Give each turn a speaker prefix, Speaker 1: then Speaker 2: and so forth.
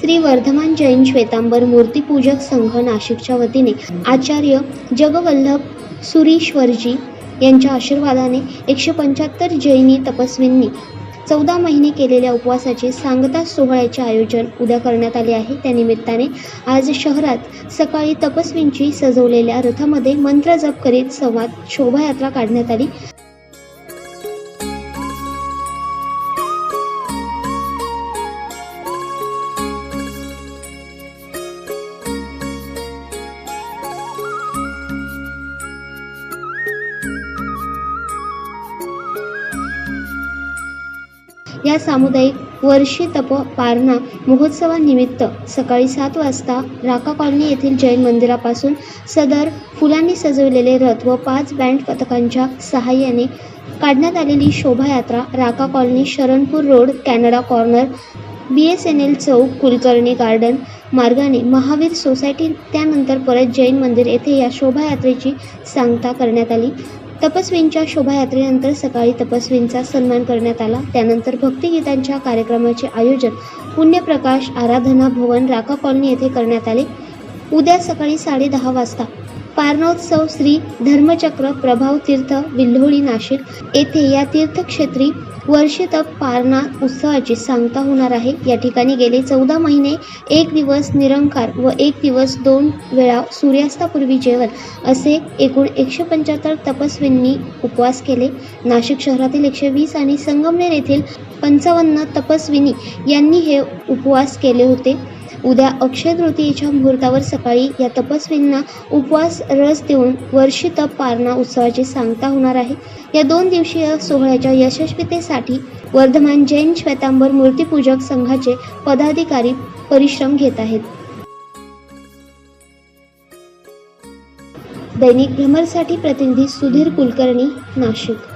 Speaker 1: श्री वर्धमान जैन श्वेतांबर मूर्तीपूजक संघ नाशिकच्या वतीने आचार्य जगवल्लभ सुरीश्वरजी यांच्या आशीर्वादाने एकशे पंच्याहत्तर जैनी तपस्वींनी चौदा महिने केलेल्या उपवासाचे सांगता सोहळ्याचे आयोजन उद्या करण्यात आले आहे. त्यानिमित्ताने आज शहरात सकाळी तपस्वींची सजवलेल्या रथामध्ये मंत्र जप करीत संवाद शोभायात्रा काढण्यात आली. या सामुदायिक वर्षी तप पारणा महोत्सवानिमित्त सकाळी सात वाजता राका कॉलनी येथील जैन मंदिरापासून सदर फुलांनी सजवलेले रथ व पाच बँड पथकांच्या सहाय्याने काढण्यात आलेली शोभायात्रा Raka colony Sharanpur road Canada corner B S N L चौक कुलकर्णी गार्डन मार्गाने महावीर सोसायटी त्यानंतर परत जैन मंदिर येथे या शोभायात्रेची सांगता करण्यात आली. तपस्वींच्या शोभायात्रेनंतर सकाळी तपस्वींचा सन्मान करण्यात आला. त्यानंतर भक्तिगीतांच्या कार्यक्रमाचे आयोजन पुण्यप्रकाश आराधना भवन राका कॉलनी येथे करण्यात आले. उद्या सकाळी साडेदहा वाजता पारणोत्सव श्री धर्मचक्र प्रभाव तीर्थ विल्होळी नाशिक येथे या तीर्थक्षेत्री वर्षतप पारणा उत्सवाची सांगता होणार आहे. या ठिकाणी गेले चौदा महिने एक दिवस निरंकार व एक दिवस दोन वेळा सूर्यास्तापूर्वी जेवण असे एकूण एकशे पंच्याहत्तर तपस्वींनी उपवास केले. नाशिक शहरातील एकशे वीस आणि संगमनेर येथील पंचावन्न तपस्विनी यांनी हे उपवास केले होते. उद्या अक्षय तृतीयेच्या मुहूर्तावर सकाळी या तपस्वींना उपवास रस देऊन वर्षी तप पारणा उत्सवाची सांगता होणार आहे. या दोन दिवसीय सोहळ्याच्या यशस्वीतेसाठी वर्धमान जैन श्वेतांबर मूर्तीपूजक संघाचे पदाधिकारी परिश्रम घेत आहेत. दैनिक भ्रमरसाठी प्रतिनिधी सुधीर कुलकर्णी नाशिक.